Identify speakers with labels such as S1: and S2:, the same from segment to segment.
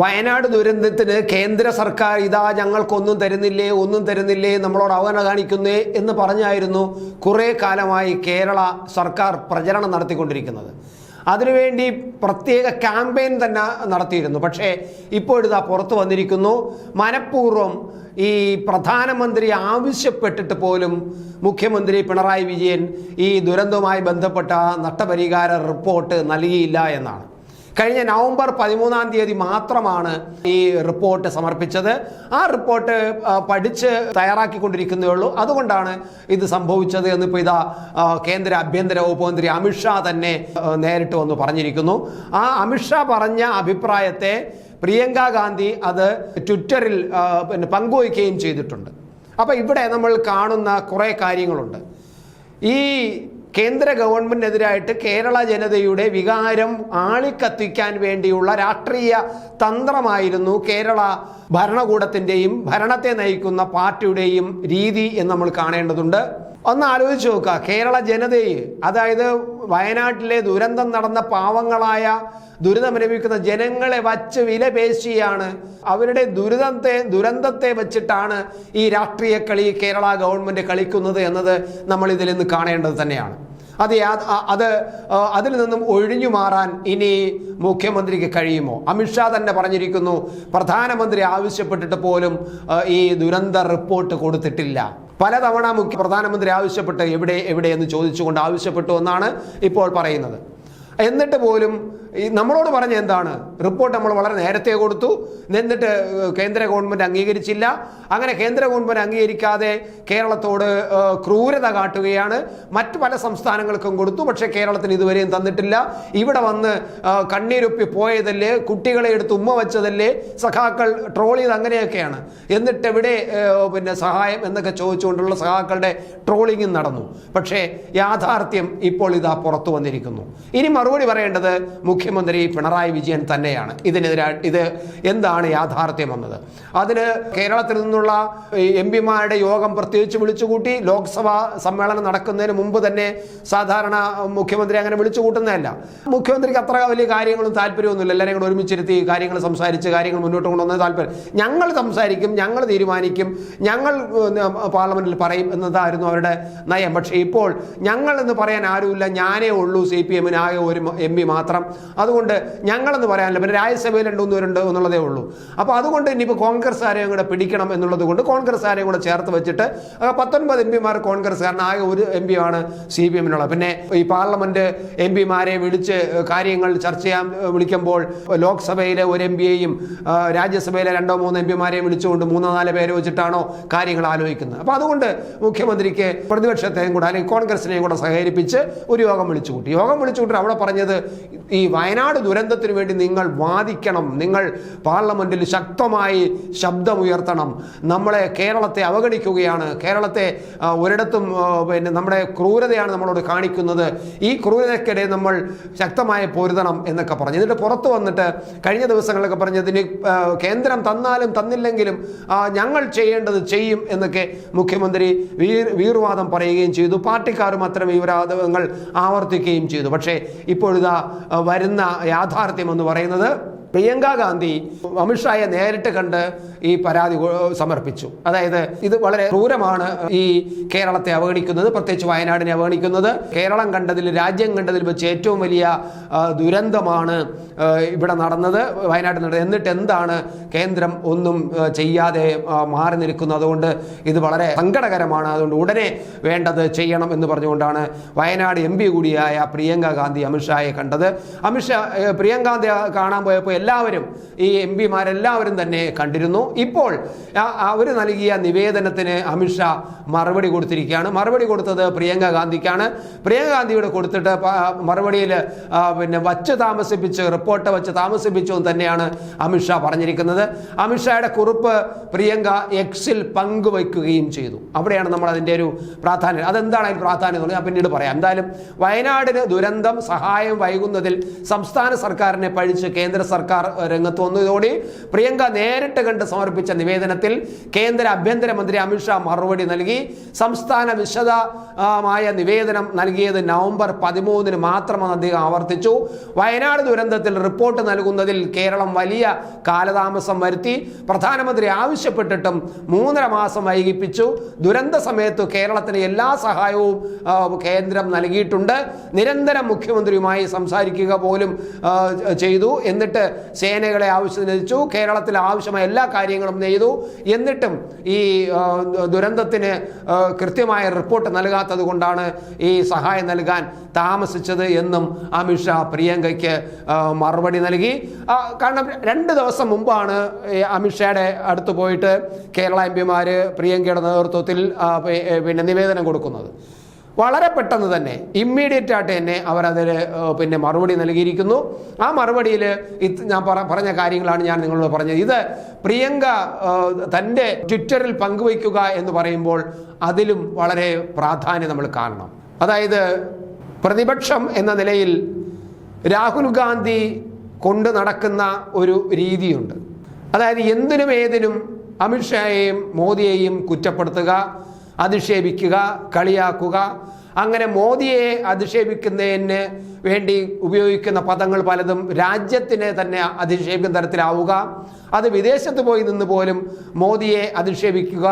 S1: വയനാട് ദുരന്തത്തിന് കേന്ദ്ര സർക്കാർ ഇതാ ഞങ്ങൾക്കൊന്നും തരുന്നില്ലേ ഒന്നും തരുന്നില്ലേ നമ്മളോട് അവഗണന കാണിക്കുന്നേ എന്ന് പറഞ്ഞായിരുന്നു കുറേ കാലമായി കേരള സർക്കാർ പ്രചരണം നടത്തിക്കൊണ്ടിരിക്കുന്നത്. അതിനുവേണ്ടി പ്രത്യേക ക്യാമ്പയിൻ തന്നെ നടത്തിയിരുന്നു. പക്ഷേ ഇപ്പോഴിതാ പുറത്തു വന്നിരിക്കുന്നു. മനഃപൂർവം ഈ പ്രധാനമന്ത്രി ആവശ്യപ്പെട്ടിട്ട് പോലും മുഖ്യമന്ത്രി പിണറായി വിജയൻ ഈ ദുരന്തവുമായി ബന്ധപ്പെട്ട നഷ്ടപരിഹാര റിപ്പോർട്ട് നൽകിയില്ല എന്നാണ്. കഴിഞ്ഞ നവംബർ പതിമൂന്നാം തീയതി മാത്രമാണ് ഈ റിപ്പോർട്ട് സമർപ്പിച്ചത്. ആ റിപ്പോർട്ട് പഠിച്ച് തയ്യാറാക്കിക്കൊണ്ടിരിക്കുന്നേ ഉള്ളൂ അതുകൊണ്ടാണ് ഇത് സംഭവിച്ചത് എന്നിപ്പോൾ ഇതാ കേന്ദ്ര ആഭ്യന്തര വകുപ്പ് മന്ത്രി അമിത്ഷാ തന്നെ നേരിട്ട് വന്ന് പറഞ്ഞിരിക്കുന്നു. ആ അമിത്ഷാ പറഞ്ഞ അഭിപ്രായത്തെ പ്രിയങ്ക ഗാന്ധി അത് ട്വിറ്ററിൽ പിന്നെ പങ്കുവയ്ക്കുകയും ചെയ്തിട്ടുണ്ട്. അപ്പോൾ ഇവിടെ നമ്മൾ കാണുന്ന കുറേ കാര്യങ്ങളുണ്ട്. ഈ കേന്ദ്ര ഗവൺമെന്റിനെതിരായിട്ട് കേരള ജനതയുടെ വികാരം ആളിക്കത്തിക്കാൻ വേണ്ടിയുള്ള രാഷ്ട്രീയ തന്ത്രമായിരുന്നു കേരള ഭരണകൂടത്തിന്റെയും ഭരണത്തെ നയിക്കുന്ന പാർട്ടിയുടെയും രീതി എന്ന് നമ്മൾ കാണേണ്ടതുണ്ട്. ഒന്ന് ആലോചിച്ച് നോക്കുക. കേരള ജനതയെ അതായത് വയനാട്ടിലെ ദുരന്തം നടന്ന പാവങ്ങളായ ദുരിതമനുഭവിക്കുന്ന ജനങ്ങളെ വച്ച് വിലപേശിയാണ്. അവരുടെ ദുരിതത്തെ ദുരന്തത്തെ വച്ചിട്ടാണ് ഈ രാഷ്ട്രീയ കളി കേരള ഗവൺമെന്റ് കളിക്കുന്നത് എന്നത് നമ്മൾ ഇതിൽ നിന്ന് കാണേണ്ടത് തന്നെയാണ്. അത് അത് അതിൽ നിന്നും ഒഴിഞ്ഞു മാറാൻ ഇനി മുഖ്യമന്ത്രിക്ക് കഴിയുമോ? അമിത്ഷാ തന്നെ പറഞ്ഞിരിക്കുന്നു പ്രധാനമന്ത്രി ആവശ്യപ്പെട്ടിട്ട് പോലും ഈ ദുരന്ത റിപ്പോർട്ട് കൊടുത്തിട്ടില്ല. പലതവണ മുഖ്യ പ്രധാനമന്ത്രി ആവശ്യപ്പെട്ട് എവിടെ എവിടെ എന്ന് ചോദിച്ചുകൊണ്ട് ആവശ്യപ്പെട്ടു എന്നാണ് ഇപ്പോൾ പറയുന്നത്. എന്നിട്ട് പോലും ഈ നമ്മളോട് പറഞ്ഞ എന്താണ്? റിപ്പോർട്ട് നമ്മൾ വളരെ നേരത്തെ കൊടുത്തു. എന്നിട്ട് കേന്ദ്ര ഗവൺമെന്റ് അംഗീകരിച്ചില്ല. അങ്ങനെ കേന്ദ്ര ഗവൺമെന്റ് അംഗീകരിക്കാതെ കേരളത്തോട് ക്രൂരത കാട്ടുകയാണ്. മറ്റു പല സംസ്ഥാനങ്ങൾക്കും കൊടുത്തു. പക്ഷേ കേരളത്തിന് ഇതുവരെയും തന്നിട്ടില്ല. ഇവിടെ വന്ന് കണ്ണീരൊപ്പി പോയതല്ലേ? കുട്ടികളെ എടുത്ത് ഉമ്മ വെച്ചതല്ലേ? സഖാക്കൾ ട്രോൾ ചെയ്ത് അങ്ങനെയൊക്കെയാണ്. എന്നിട്ട് ഇവിടെ പിന്നെ സഹായം എന്നൊക്കെ ചോദിച്ചുകൊണ്ടുള്ള സഖാക്കളുടെ ട്രോളിങ്ങും നടന്നു. പക്ഷേ യാഥാർത്ഥ്യം ഇപ്പോൾ ഇതാ പുറത്തു വന്നിരിക്കുന്നു. ഇനി മറുപടി പറയേണ്ടത് മുഖ്യമന്ത്രി പിണറായി വിജയൻ തന്നെയാണ്. ഇതിനെതിരാ ഇത് എന്താണ് യാഥാർത്ഥ്യം എന്നത്? അതിന് കേരളത്തിൽ നിന്നുള്ള എം പിമാരുടെ യോഗം പ്രത്യേകിച്ച് വിളിച്ചുകൂട്ടി ലോക്സഭാ സമ്മേളനം നടക്കുന്നതിന് മുമ്പ് തന്നെ സാധാരണ മുഖ്യമന്ത്രി അങ്ങനെ വിളിച്ചു കൂട്ടുന്നതല്ല മുഖ്യമന്ത്രിക്ക് അത്ര വലിയ കാര്യങ്ങളും താല്പര്യമൊന്നുമില്ല. എല്ലാവരും കൂടെ ഒരുമിച്ചിരുത്തി കാര്യങ്ങൾ സംസാരിച്ച് കാര്യങ്ങൾ മുന്നോട്ട് കൊണ്ടുവന്നത് താല്പര്യം. ഞങ്ങൾ സംസാരിക്കും ഞങ്ങൾ തീരുമാനിക്കും ഞങ്ങൾ പാർലമെന്റിൽ പറയും എന്നതായിരുന്നു അവരുടെ നയം. പക്ഷേ ഇപ്പോൾ ഞങ്ങൾ എന്ന് പറയാൻ ആരുമില്ല. ഞാനേ ഉള്ളൂ സി പി എമ്മിന് ഒരു എം പി മാത്രം. അതുകൊണ്ട് ഞങ്ങളെന്ന് പറയാനില്ല. പിന്നെ രാജ്യസഭയിൽ രണ്ട് മൂന്നുപേരുണ്ട് എന്നുള്ളതേ ഉള്ളൂ. അപ്പോൾ അതുകൊണ്ട് ഇനിയിപ്പോൾ കോൺഗ്രസ് ആരെയും കൂടെ പിടിക്കണം എന്നുള്ളത് കൊണ്ട് കോൺഗ്രസ് ആരെയും കൂടെ ചേർത്ത് വെച്ചിട്ട് പത്തൊൻപത് എം പിമാർ കോൺഗ്രസ് കാരണം ആകെ ഒരു എം പി ആണ് സി പി എമ്മിനുള്ളത്. പിന്നെ ഈ പാർലമെന്റ് എം പിമാരെ വിളിച്ച് കാര്യങ്ങൾ ചർച്ച ചെയ്യാൻ വിളിക്കുമ്പോൾ ലോക്സഭയിലെ ഒരു എം പിയെയും രാജ്യസഭയിലെ രണ്ടോ മൂന്നോ എം പിമാരെയും വിളിച്ചുകൊണ്ട് മൂന്നോ നാലോ പേരെ വെച്ചിട്ടാണോ കാര്യങ്ങൾ ആലോചിക്കുന്നത്. അപ്പോൾ അതുകൊണ്ട് മുഖ്യമന്ത്രിക്ക് പ്രതിപക്ഷത്തെയും കൂടെ അല്ലെങ്കിൽ കോൺഗ്രസിനെയും കൂടെ സഹകരിപ്പിച്ച് ഒരു യോഗം വിളിച്ചു കൂട്ടി യോഗം വിളിച്ചു കൂട്ടി അവിടെ പറഞ്ഞത് ഈ വയനാട് ദുരന്തത്തിന് വേണ്ടി നിങ്ങൾ വാദിക്കണം നിങ്ങൾ പാർലമെന്റിൽ ശക്തമായി ശബ്ദമുയർത്തണം. നമ്മളെ കേരളത്തെ അവഗണിക്കുകയാണ്. കേരളത്തെ ഒരിടത്തും പിന്നെ നമ്മുടെ ക്രൂരതയാണ് നമ്മളോട് കാണിക്കുന്നത്. ഈ ക്രൂരതയ്ക്കിടെ നമ്മൾ ശക്തമായി പൊരുതണം എന്നൊക്കെ പറഞ്ഞു. എന്നിട്ട് പുറത്തു വന്നിട്ട് കഴിഞ്ഞ ദിവസങ്ങളൊക്കെ പറഞ്ഞതിന് കേന്ദ്രം തന്നാലും തന്നില്ലെങ്കിലും ഞങ്ങൾ ചെയ്യേണ്ടത് ചെയ്യും എന്നൊക്കെ മുഖ്യമന്ത്രി വീർ വീർവാദം പറയുകയും ചെയ്തു. പാർട്ടിക്കാരും അത്തരം വീരവാദങ്ങൾ ആവർത്തിക്കുകയും ചെയ്തു. പക്ഷേ ഇപ്പോഴിതാ വരുന്ന യാഥാർത്ഥ്യം എന്ന് പറയുന്നത് പ്രിയങ്ക ഗാന്ധി അമിത്ഷായെ നേരിട്ട് കണ്ട് ഈ പരാതി സമർപ്പിച്ചു. അതായത് ഇത് വളരെ ക്രൂരമാണ് ഈ കേരളത്തെ അവഗണിക്കുന്നത് പ്രത്യേകിച്ച് വയനാടിനെ അവഗണിക്കുന്നത്. കേരളം കണ്ടതിൽ രാജ്യം കണ്ടതിൽ വെച്ച് ഏറ്റവും വലിയ ദുരന്തമാണ് ഇവിടെ നടന്നത് വയനാട് നടന്നത്. എന്നിട്ട് എന്താണ് കേന്ദ്രം ഒന്നും ചെയ്യാതെ മാറി നിൽക്കുന്നത്? അതുകൊണ്ട് ഇത് വളരെ സങ്കടകരമാണ്. അതുകൊണ്ട് ഉടനെ വേണ്ടത് ചെയ്യണം എന്ന് പറഞ്ഞുകൊണ്ടാണ് വയനാട് എം കൂടിയായ പ്രിയങ്ക ഗാന്ധി അമിത്ഷായെ കണ്ടത്. അമിത്ഷാ ഏ, പ്രിയങ്ക ഗാന്ധി കാണാൻ പോയപ്പോൾ എല്ലാവരും ഈ എം പിമാരെല്ലാവരും തന്നെ കണ്ടിരുന്നു. ഇപ്പോൾ അവർ നൽകിയ നിവേദനത്തിന് അമിത്ഷാ മറുപടി കൊടുത്തിരിക്കുകയാണ്. മറുപടി കൊടുത്തത് പ്രിയങ്ക ഗാന്ധിക്കാണ്. പ്രിയങ്ക ഗാന്ധിയോട് കൊടുത്തിട്ട് മറുപടിയിൽ പിന്നെ വച്ച് താമസിപ്പിച്ച് റിപ്പോർട്ട് വച്ച് താമസിപ്പിച്ചു തന്നെയാണ് അമിത്ഷാ പറഞ്ഞിരിക്കുന്നത്. അമിത്ഷായുടെ കുറിപ്പ് പ്രിയങ്ക എക്സിൽ പങ്കുവയ്ക്കുകയും ചെയ്തു. അവിടെയാണ് നമ്മൾ അതിന്റെ ഒരു പ്രാധാന്യം. അതെന്താണ് അതിൽ പ്രാധാന്യം എന്ന് ഞാൻ പിന്നീട് പറയാം. എന്തായാലും വയനാടിന് ദുരന്തം സഹായം വൈകുന്നതിൽ സംസ്ഥാന സർക്കാരിനെ പഴിച്ച് കേന്ദ്ര സർക്കാർ സർക്കാർ രംഗത്ത് വന്നു ഇതോടെ പ്രിയങ്ക നേരിട്ട് കണ്ട് സമർപ്പിച്ച നിവേദനത്തിൽ കേന്ദ്ര ആഭ്യന്തരമന്ത്രി അമിത്ഷാ മറുപടി നൽകി. സംസ്ഥാന വിശദമായ നിവേദനം നൽകിയത് നവംബർ പതിമൂന്നിന് മാത്രമെന്ന് അദ്ദേഹം ആവർത്തിച്ചു. വയനാട് ദുരന്തത്തിൽ റിപ്പോർട്ട് നൽകുന്നതിൽ കേരളം വലിയ കാലതാമസം വരുത്തി. പ്രധാനമന്ത്രി ആവശ്യപ്പെട്ടിട്ടും മൂന്നര മാസം വൈകിപ്പിച്ചു. ദുരന്ത സമയത്ത് കേരളത്തിന് എല്ലാ സഹായവും കേന്ദ്രം നൽകിയിട്ടുണ്ട്. നിരന്തരം മുഖ്യമന്ത്രിയുമായി സംസാരിക്കുക പോലും ചെയ്തു. എന്നിട്ട് സേനകളെ ആവശ്യത്തിന് എത്തിച്ചു കേരളത്തിൽ ആവശ്യമായ എല്ലാ കാര്യങ്ങളും ചെയ്തു എന്നിട്ടും ഈ ദുരന്തത്തിന് കൃത്യമായ റിപ്പോർട്ട് നൽകാത്തത് കൊണ്ടാണ് ഈ സഹായം നൽകാൻ താമസിച്ചത് എന്നും അമിത്ഷാ പ്രിയങ്കയ്ക്ക് മറുപടി നൽകി. കാരണം രണ്ട് ദിവസം മുമ്പാണ് അമിത്ഷായുടെ അടുത്ത് പോയിട്ട് കേരള എം പിമാർ പ്രിയങ്കയുടെ നേതൃത്വത്തിൽ പിന്നെ നിവേദനം കൊടുക്കുന്നത്. വളരെ പെട്ടെന്ന് തന്നെ ഇമ്മീഡിയറ്റ് ആയിട്ട് തന്നെ അവരതിൽ പിന്നെ മറുപടി നൽകിയിരിക്കുന്നു. ആ മറുപടിയിൽ ഞാൻ പറ പറഞ്ഞ കാര്യങ്ങളാണ് ഞാൻ നിങ്ങളോട് പറഞ്ഞത്. ഇത് പ്രിയങ്ക തന്റെ ട്വിറ്ററിൽ പങ്കുവയ്ക്കുക എന്ന് പറയുമ്പോൾ അതിലും വളരെ പ്രാധാന്യം നമ്മൾ കാണണം. അതായത് പ്രതിപക്ഷം എന്ന നിലയിൽ രാഹുൽ ഗാന്ധി കൊണ്ട് നടക്കുന്ന ഒരു രീതിയുണ്ട്. അതായത് എന്തിനും ഏതിനും അമിത്ഷായെയും മോദിയെയും കുറ്റപ്പെടുത്തുക അധിക്ഷേപിക്കുക കളിയാക്കുക. അങ്ങനെ മോദിയെ അധിക്ഷേപിക്കുന്നതിന് വേണ്ടി ഉപയോഗിക്കുന്ന പദങ്ങൾ പലതും രാജ്യത്തിനെ തന്നെ അധിക്ഷേപിക്കുന്ന തരത്തിലാവുക. അത് വിദേശത്ത് പോയി നിന്ന് പോലും മോദിയെ അധിക്ഷേപിക്കുക.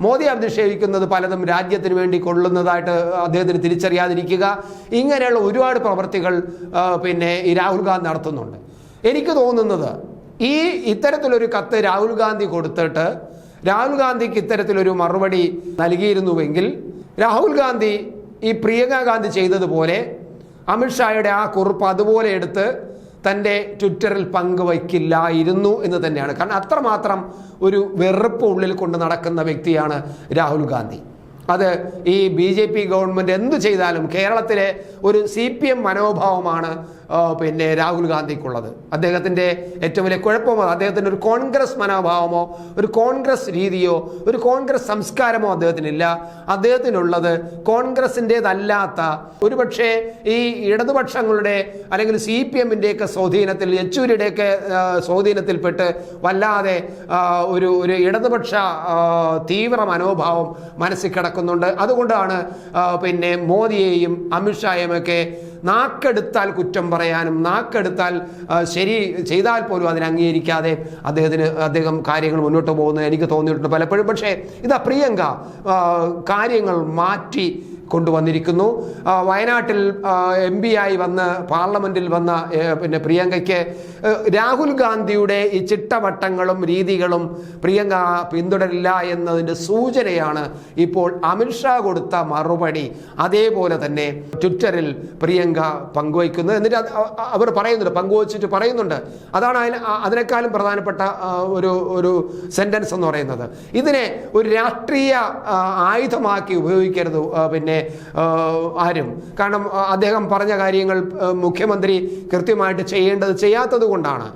S1: മോദി അധിക്ഷേപിക്കുന്നത് പലതും രാജ്യത്തിന് വേണ്ടി കൊള്ളുന്നതായിട്ട് അദ്ദേഹത്തിന് തിരിച്ചറിയാതിരിക്കുക. ഇങ്ങനെയുള്ള ഒരുപാട് പ്രവൃത്തികൾ പിന്നെ ഈ രാഹുൽ ഗാന്ധി നടത്തുന്നുണ്ട്. എനിക്ക് തോന്നുന്നത് ഈ ഇത്തരത്തിലൊരു കത്ത് രാഹുൽ ഗാന്ധി കൊടുത്തിട്ട് രാഹുൽ ഗാന്ധിക്ക് ഇത്തരത്തിലൊരു മറുപടി നൽകിയിരുന്നുവെങ്കിൽ രാഹുൽ ഗാന്ധി ഈ പ്രിയങ്ക ഗാന്ധി ചെയ്തതുപോലെ അമിത്ഷായുടെ ആ കുറിപ്പ് അതുപോലെ എടുത്ത് തന്റെ ട്വിറ്ററിൽ പങ്കുവയ്ക്കില്ലായിരുന്നു എന്ന് തന്നെയാണ്. കാരണം അത്രമാത്രം ഒരു വെറുപ്പ് ഉള്ളിൽ കൊണ്ട് നടക്കുന്ന വ്യക്തിയാണ് രാഹുൽ ഗാന്ധി. അത് ഈ ബി ജെ പി ഗവൺമെന്റ് എന്തു ചെയ്താലും കേരളത്തിലെ ഒരു സി പി എം മനോഭാവമാണ് പിന്നെ രാഹുൽ ഗാന്ധിക്കുള്ളത്. അദ്ദേഹത്തിന്റെ ഏറ്റവും വലിയ കുഴപ്പമോ അദ്ദേഹത്തിന്റെ ഒരു കോൺഗ്രസ് മനോഭാവമോ ഒരു കോൺഗ്രസ് രീതിയോ ഒരു കോൺഗ്രസ് സംസ്കാരമോ അദ്ദേഹത്തിനില്ല. അദ്ദേഹത്തിനുള്ളത് കോൺഗ്രസിന്റെതല്ലാത്ത ഒരുപക്ഷെ ഈ ഇടതുപക്ഷങ്ങളുടെ അല്ലെങ്കിൽ സി പി എമ്മിന്റെയൊക്കെ സ്വാധീനത്തിൽ യെച്ചൂരിയുടെയൊക്കെ സ്വാധീനത്തിൽപ്പെട്ട് വല്ലാതെ ഒരു ഒരു ഇടതുപക്ഷ തീവ്ര മനോഭാവം മനസ്സിൽ കിടക്കുന്നുണ്ട്. അതുകൊണ്ടാണ് പിന്നെ മോദിയെയും അമിത്ഷായെയും ഒക്കെ നാക്കെടുത്താൽ കുറ്റം പറയാനും നാക്കെടുത്താൽ ശരി ചെയ്താൽ പോലും അതിനെ അംഗീകരിക്കാതെ അദ്ദേഹത്തിന് അദ്ദേഹം കാര്യങ്ങൾ മുന്നോട്ട് പോകുന്നത് എനിക്ക് തോന്നിയിട്ടുണ്ട് പലപ്പോഴും. പക്ഷേ ഇതാ പ്രിയങ്ക കാര്യങ്ങൾ മാറ്റി കൊണ്ടുവന്നിരിക്കുന്നു. വയനാട്ടിൽ എം പി ആയി വന്ന് പാർലമെന്റിൽ വന്ന പിന്നെ പ്രിയങ്കയ്ക്ക് രാഹുൽ ഗാന്ധിയുടെ ഈ ചിട്ടവട്ടങ്ങളും രീതികളും പ്രിയങ്ക പിന്തുടരില്ല എന്നതിന്റെ സൂചനയാണ് ഇപ്പോൾ അമിത്ഷാ കൊടുത്ത മറുപടി. അതേപോലെ തന്നെ ട്വിറ്ററിൽ പ്രിയങ്ക പങ്കുവയ്ക്കുന്നത് എന്നിട്ട് അവർ പറയുന്നുണ്ട് പങ്കുവച്ചിട്ട് പറയുന്നുണ്ട്. അതാണ് അതിന് അതിനേക്കാളും പ്രധാനപ്പെട്ട ഒരു ഒരു സെന്റൻസ് എന്ന് പറയുന്നത്. ഇതിനെ ഒരു രാഷ്ട്രീയ ആയുധമാക്കി ഉപയോഗിക്കരുത് പിന്നെ ആരും. കാരണം അദ്ദേഹം പറഞ്ഞ കാര്യങ്ങൾ മുഖ്യമന്ത്രി കൃത്യമായിട്ട് ചെയ്യേണ്ടത് ചെയ്യാത്തത് കൊണ്ടാണ്.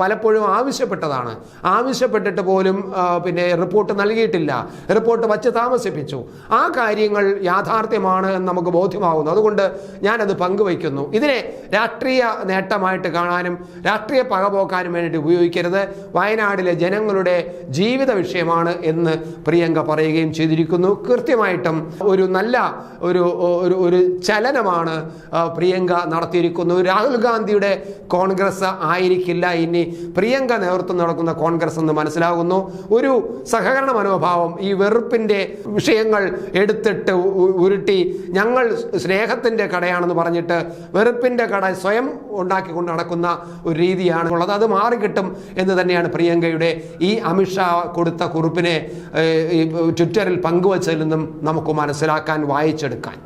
S1: പലപ്പോഴും ആവശ്യപ്പെട്ടതാണ്. ആവശ്യപ്പെട്ടിട്ട് പോലും പിന്നെ റിപ്പോർട്ട് നൽകിയിട്ടില്ല. റിപ്പോർട്ട് വച്ച് താമസിപ്പിച്ചു. ആ കാര്യങ്ങൾ യാഥാർത്ഥ്യമാണ് എന്ന് നമുക്ക് ബോധ്യമാകുന്നു. അതുകൊണ്ട് ഞാനത് പങ്കുവയ്ക്കുന്നു. ഇതിനെ രാഷ്ട്രീയ നേട്ടമായിട്ട് കാണാനും രാഷ്ട്രീയ പകപോക്കാനും വേണ്ടിയിട്ട് ഉപയോഗിക്കരുത്. വയനാടിലെ ജനങ്ങളുടെ ജീവിത വിഷയമാണ് എന്ന് പ്രിയങ്ക പറയുകയും ചെയ്തിരിക്കുന്നു. കൃത്യമായിട്ടും ഒരു നല്ല ഒരു ഒരു ഒരു ചലനമാണ് പ്രിയങ്ക നടത്തിയിരിക്കുന്നു. രാഹുൽ ഗാന്ധിയുടെ കോൺഗ്രസ് ആയിരിക്കില്ല ഇനി. പ്രിയങ്ക നേതൃത്വം നടക്കുന്ന കോൺഗ്രസ് എന്ന് മനസ്സിലാകുന്നു. ഒരു സഹകരണ മനോഭാവം ഈ വെറുപ്പിന്റെ വിഷയങ്ങൾ എടുത്തിട്ട് ഉരുട്ടി ഞങ്ങൾ സ്നേഹത്തിന്റെ കടയാണെന്ന് പറഞ്ഞിട്ട് വെറുപ്പിന്റെ കട സ്വയം ഉണ്ടാക്കിക്കൊണ്ട് നടക്കുന്ന ഒരു രീതിയാണ് ഉള്ളത്. അത് മാറിക്കിട്ടും എന്ന് തന്നെയാണ് പ്രിയങ്കയുടെ ഈ അമിത്ഷാ കൊടുത്ത കുറിപ്പിനെ ട്വിറ്ററിൽ പങ്കുവച്ചതിൽ നിന്നും നമുക്ക് മനസ്സിലാക്കാൻ വായിച്ചെടുക്കാൻ.